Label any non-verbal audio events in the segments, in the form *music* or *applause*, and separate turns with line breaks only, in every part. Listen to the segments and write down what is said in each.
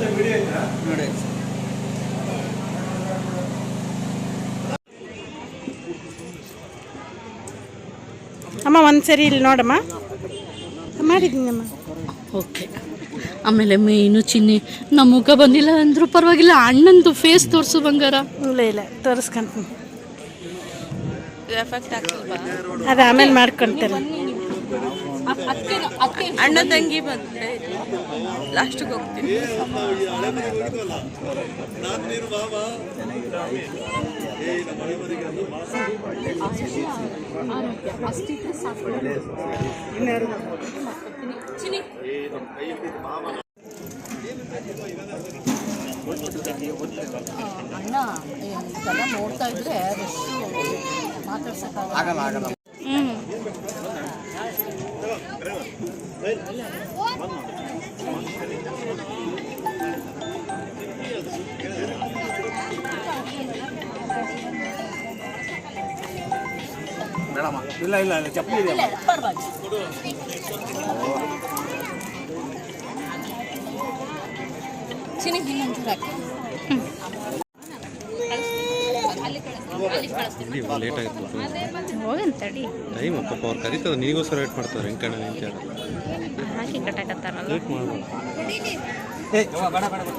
ನೋಡಿ.
ಅಮ್ಮ ಒಂದ್ಸರಿ ಇಲ್ಲಿ ನೋಡಮ್ಮ. ಮಾಡಿದ್ದೀನಮ್ಮ
ಓಕೆ. ಆಮೇಲೆ ಮೇನು ಚಿನ್ನಿ ನಮ್ಮ ಮುಖ ಬಂದಿಲ್ಲ ಅಂದ್ರೂ ಪರವಾಗಿಲ್ಲ ಅಣ್ಣಂದು ಫೇಸ್ ತೋರಿಸು ಬಂಗಾರ.
ಇಲ್ಲ ಇಲ್ಲ ತೋರಿಸ್ಕೊಂತೀನಿ. ಅದು ಆಮೇಲೆ ಮಾಡ್ಕೊತಾರೆ
ಅಣ್ಣ ತಂಗಿ ಬಂದ್ರೆ ಲಾಸ್ಟಿಗೆ ಹೋಗ್ತೀನಿ. ಅಣ್ಣ ನೋಡ್ತಾ ಇದ್ರೆ ಮಾತಾಡ್ಸಕ್ಕಾಗಲ್ಲ.
ಆಗಲ್ಲ ಆಗಲ್ಲ. ಬೇಡಮ್ಮ ಇಲ್ಲ ಇಲ್ಲ ಇಲ್ಲ ಚಪ್ಪಲಿ ಇದೆ.
ಲೇಟ್ ಆಯ್ತು
ಹೋಗಂತ ತಡಿ.
ಟೈಮ್ ಪಾಪ ಅವ್ರು ಕರೀತದ ನೀಗೋಸ್ಕರ ವೇಟ್ ಮಾಡ್ತಾರೆ ಹೆಂಗ್ ನಿಂತ
ಹಾಕಿ ಕಟ್ಟಾಕತ್ತಾರಲ್ಲ.
ವೇಟ್ ಮಾಡ್ಬೋದು.
ಏ ಬೇಡ ಬೇಡ ಬೇಡ.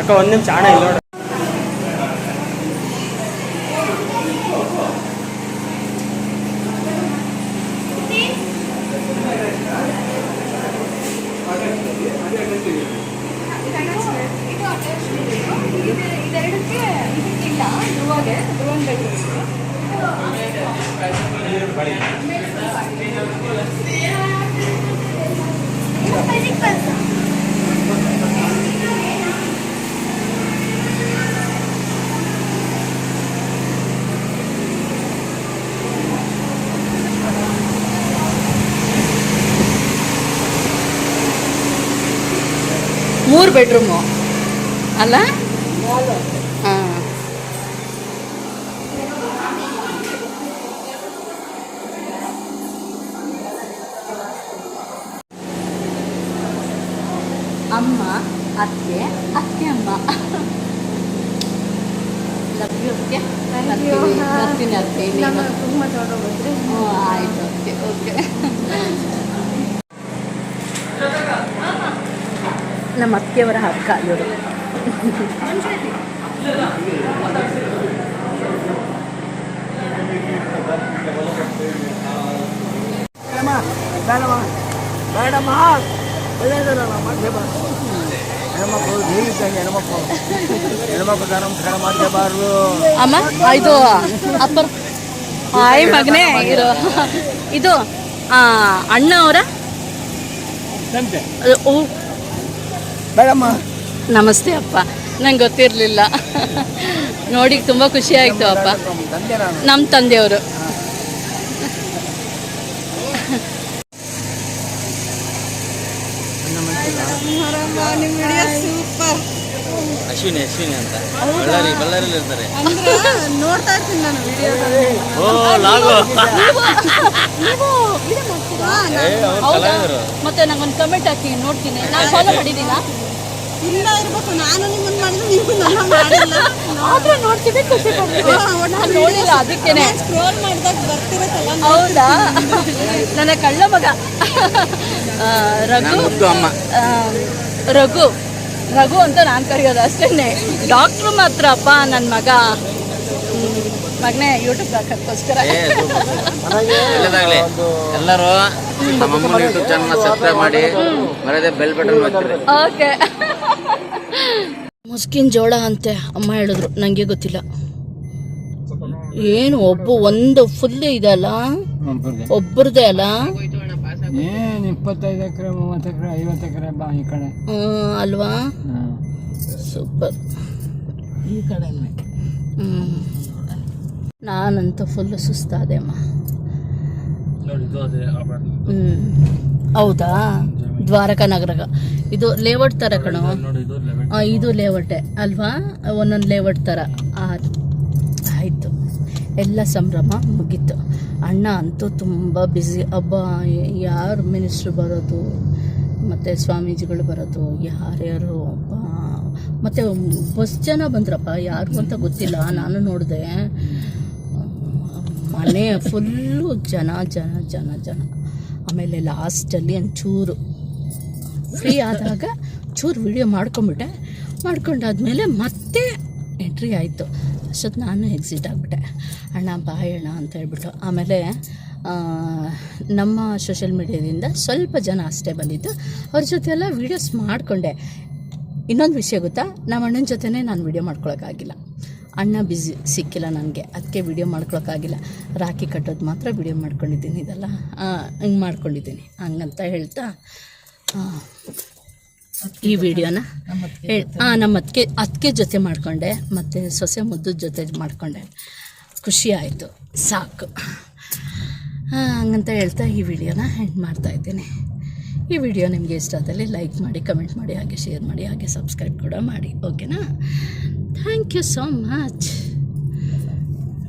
ಅಕ್ಕ ಒಂದು ನಿಮಿಷ ಹಣ ಇಲ್ಲ ನೋಡ್ರಿ
ಇದೆರಡಕ್ಕೆ ಇದಕ್ಕಿಲ್ಲ ಧ್ರುವಗೆ ಧ್ರುವನ್ ಬೇಕು.
ಮೂರು ಬೆಡ್ರೂಮು. ಅಲ್ಲ? ಹಾಂ. ಅಮ್ಮ ಅತ್ತೆ ಅತ್ತೆ ಅಮ್ಮ. ಲವ್ ಯು ಅತ್ತೆ. ಬರ್ತೀನಿ ಅತ್ತೆ. ಇನ್ನೇನು
ತುಂಬ ತಗೊಂಡೋಗಿದ್ರೆ
ಹ್ಞೂ ಆಯಿತು ಓಕೆ ಓಕೆ ನಮ್ಮ ಅತ್ತೆಯವರ ಹಕ್ಕ ಇವರು.
ಬೇಡಮ್ಮ ಬೇಡಮ್ಮ. ಹೆಣ್ಮಕ್ಳು ದೇವಿದ್ದಂಗೆ ಹೆಣ್ಮಕ್ಳು. ಹೆಣ್ಮಕ್ಳು
ಅಮ್ಮ ಇದು ಅಪ್ಪರ್ ಆಯ್ ಮಗನೇ ಇರು ಇದು ಆ, ಅಣ್ಣ ಅವರ ಓ
ಬೇಡಮ್ಮ.
ನಮಸ್ತೆ ಅಪ್ಪ. ನಂಗೆ ಗೊತ್ತಿರಲಿಲ್ಲ. ನೋಡಿ ತುಂಬ ಖುಷಿ ಆಯಿತು ಅಪ್ಪ. ನಮ್ಮ ತಂದೆಯವರು.
ಅಶ್ವಿನಿ ಅಶ್ವಿನಿ ಅಂತ. ಬಳ್ಳಾರಿ ಬಳ್ಳಾರಿಲಿ ಇರ್ತಾರೆ.
ನೋಡ್ತಾ ಇರ್ತೀನಿ ನಾನು ವಿಡಿಯೋ
ಓ ಲಾಗು? ಕಲಾವಿದರು.
ಮತ್ತೆ ನಂಗೊಂದು ಕಮೆಂಟ್ ಹಾಕಿ ನೋಡ್ತೀನಿ. ನಾನು ಫಾಲೋ *laughs* ಮಾಡಿದ್ದೀನಾ
ಇಲ್ಲ ಇರ್ಬೇಕು ನಾನು ನಿಮ್ಮನ್ನ ಮಾಡಿದ್ರೆ ನೀವು ನನ್ನ ಮಾಡಿಲ್ಲ.
ಆದ್ರೆ ನೋಡ್ತೀವಿ ಖುಷಿ ಪಡ್ತೀವಿ. ನಾನು ನೋಡಿಲ್ಲ ಅದಕ್ಕೇನೆ.
ಸ್ಕ್ರೋಲ್ ಮಾಡಿದಾಗ ಬರ್ತಿರತ್ತಲ್ಲ
ಹೌದಾ? ನನ್ನ ಕಳ್ಳ ಮಗ. ರಘು. ರಘು. ರಘು ಅಂತ ನಾನು ಕರೆಯೋದು ಅಷ್ಟೇ ಡಾಕ್ಟ್ರು ಮಾತ್ರ ಅಪ್ಪ ನನ್ನ ಮಗ. ಮಗನೇ ಯೂಟ್ಯೂಬ್
ಹಾಕೋದಕ್ಕೋಸ್ಕರ ಎಲ್ಲರೂ ನಮ್ಮಮ್ಮನ ಯೂಟ್ಯೂಬ್ ಚಾನಲ್ ಸಬ್ಸ್ಕ್ರೈಬ್ ಮಾಡಿ. ಮರದೇ ಬೆಲ್ ಬಟನ್
ಓಕೆ. ಮುಸ್ಕಿನ ಜೋಳ ಅಂತೆ ಅಮ್ಮ ಹೇಳಿದ್ರು. ನನಗೆ ಗೊತ್ತಿಲ್ಲ. ಏನು ಒಬ್ಬ ಒಂದು ಫುಲ್ ಇದಲ್ಲ ಒಬ್ಬರದೇ ಅಲ್ಲ?
ಏನು ಇಪ್ಪತ್ತೈದು ಎಕರೆ ಮೂವತ್ತು ಎಕರೆ ಐವತ್ತು ಎಕರೆ ಬಾ ಈ ಕಡೆ.
ಹ್ಮ್, ಅಲ್ವಾ? ಸೂಪರ್.
ಈ ಕಡೆ
ಹ್ಞೂ ನಾನಂತೂ ಫುಲ್ ಸುಸ್ತಾದೆ ಅಮ್ಮ. ಹ್ಞೂ ಹೌದಾ? ದ್ವಾರಕಾ ನಗರ ಇದು ಲೇಔಟ್ ಥರ ಕಣೋ. ಆ, ಇದು ಲೇಔಟೆ ಅಲ್ವಾ? ಒಂದೊಂದು ಲೇಔಟ್ ಥರ ಆಯಿತು. ಎಲ್ಲ ಸಂಭ್ರಮ ಮುಗೀತು. ಅಣ್ಣ ಅಂತೂ ತುಂಬ ಬ್ಯುಸಿ ಹಬ್ಬ ಯಾರು ಮಿನಿಸ್ಟ್ರು ಬರೋದು? ಮತ್ತು ಸ್ವಾಮೀಜಿಗಳು ಬರೋದು, ಯಾರ್ಯಾರು? ಅಪ್ಪ ಮತ್ತು ಬಸ್ ಜನ ಬಂದ್ರಪ್ಪ ಯಾರು ಅಂತ ಗೊತ್ತಿಲ್ಲ. ನಾನು ನೋಡಿದೆ, ಮನೆ ಫುಲ್ಲು ಜನ ಜನ ಜನ ಜನ. ಆಮೇಲೆ ಲಾಸ್ಟಲ್ಲಿ ಒಂಚೂರು ಫ್ರೀ ಆದಾಗ ಚೂರು ವಿಡಿಯೋ ಮಾಡ್ಕೊಂಬಿಟ್ಟೆ ಮಾಡ್ಕೊಂಡಾದ್ಮೇಲೆ ಮತ್ತೆ ಎಂಟ್ರಿ ಆಯಿತು. ಅಷ್ಟೊತ್ತು ನಾನು ಎಕ್ಸಿಟ್ ಆಗಿಬಿಟ್ಟೆ. ಅಣ್ಣ ಬಾಯ್ ಅಣ್ಣ ಅಂತ ಹೇಳ್ಬಿಟ್ಟು. ಆಮೇಲೆ ನಮ್ಮ ಸೋಷಿಯಲ್ ಮೀಡ್ಯಾದಿಂದ ಸ್ವಲ್ಪ ಜನ ಅಷ್ಟೇ ಬಂದಿದ್ದು. ಅವ್ರ ಜೊತೆ ಎಲ್ಲ ವೀಡಿಯೋಸ್ ಮಾಡಿಕೊಂಡೆ. ಇನ್ನೊಂದು ವಿಷಯ ಗೊತ್ತಾ? ನಮ್ಮ ಅಣ್ಣನ ಜೊತೆನೇ ನಾನು ವಿಡಿಯೋ ಮಾಡ್ಕೊಳೋಕ್ಕಾಗಿಲ್ಲ. ಅಣ್ಣ ಬ್ಯುಸಿ ಸಿಕ್ಕಿಲ್ಲ ನನಗೆ. ಅದಕ್ಕೆ ವಿಡಿಯೋ ಮಾಡ್ಕೊಳೋಕ್ಕಾಗಿಲ್ಲ. ರಾಖಿ ಕಟ್ಟೋದು ಮಾತ್ರ ವಿಡಿಯೋ ಮಾಡ್ಕೊಂಡಿದ್ದೀನಿ. ಇದೆಲ್ಲ ಹಿಂಗೆ ಮಾಡ್ಕೊಂಡಿದ್ದೀನಿ. ಹಂಗಂತ ಹೇಳ್ತಾ ಈ ವಿಡಿಯೋನ ಹಾಂ ನಮ್ಮ ಅದಕ್ಕೆ ಅದಕ್ಕೆ ಜೊತೆ ಮಾಡಿಕೊಂಡೆ. ಮತ್ತು ಸೊಸೆ ಮುದ್ದು ಜೊತೆ ಮಾಡಿಕೊಂಡೆ. ಖುಷಿ ಆಯಿತು ಸಾಕು ಹಂಗಂತ ಹೇಳ್ತಾ ಈ ವಿಡಿಯೋನ ಎಂಡ್ ಮಾಡ್ತಾ ಇದ್ದೀನಿ. ಈ ವಿಡಿಯೋ ನಿಮಗೆ ಇಷ್ಟ ಆದಲ್ಲಿ ಲೈಕ್ ಮಾಡಿ, ಕಮೆಂಟ್ ಮಾಡಿ, ಹಾಗೆ ಶೇರ್ ಮಾಡಿ, ಹಾಗೆ ಸಬ್ಸ್ಕ್ರೈಬ್ ಕೂಡ ಮಾಡಿ, ಓಕೆನಾ? Thank you so much.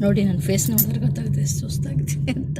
ನೋಡಿ, ನನ್ನ ಫೇಸ್ ನೋಡಿದ್ರೆ ಗೊತ್ತಾಗುತ್ತೆ ಸುಸ್ತಾಗಿದೆ ಅಂತ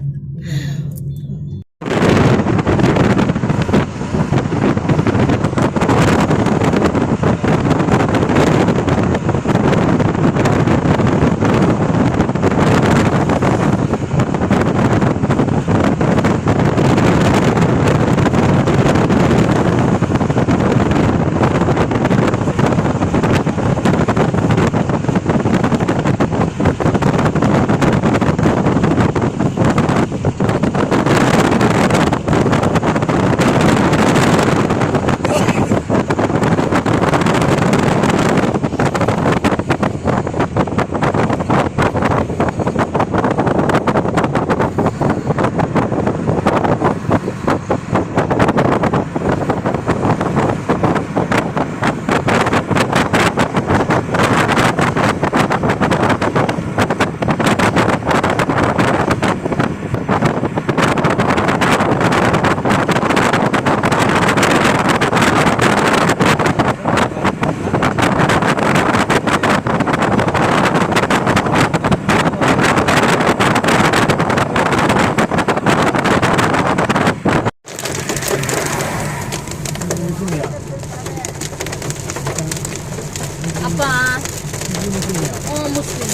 ಅಪ್ಪ ಹ್ಞೂ ಮುಸ್ಲಿಂ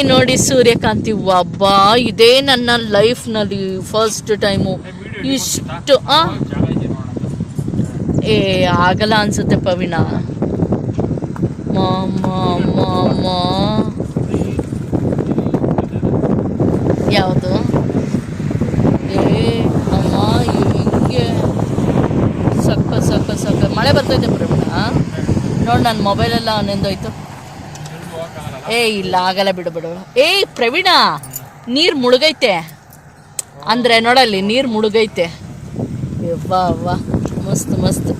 ನೋಡಿ ನೋಡಿ ಸೂರ್ಯಕಾಂತಿ ಒಬ್ಬ ಇದೇ ನನ್ನ ಲೈಫ್ನಲ್ಲಿ ಫಸ್ಟ್ ಟೈಮು ಇಷ್ಟು ಏ, ಆಗಲ್ಲ ಅನ್ಸುತ್ತೆ ಪವಿಣ ಯಾವುದು? ಏ, ಅಮ್ಮ, ಹಿಂಗೆ. ಸಕ್ಕ ಸಕ್ಕ ಸಕ್ಕ. ಮಳೆ ಬರ್ತೈತೆ ಪ್ರವೀಣ ನೋಡಿ, ನನ್ನ ಮೊಬೈಲೆಲ್ಲ ನೆಂದೋಯ್ತು ಏ ಇಲ್ಲ, ಆಗಲ್ಲ, ಬಿಡು ಬಿಡು. ಏ ಪ್ರವೀಣ, ನೀರು ಮುಳುಗೈತೆ. ಅಂದರೆ ನೋಡಲ್ಲಿ, ನೀರು ಮುಳುಗೈತೆ. ವಾ ವಾ ಮಸ್ತ್ ಮಸ್ತ್.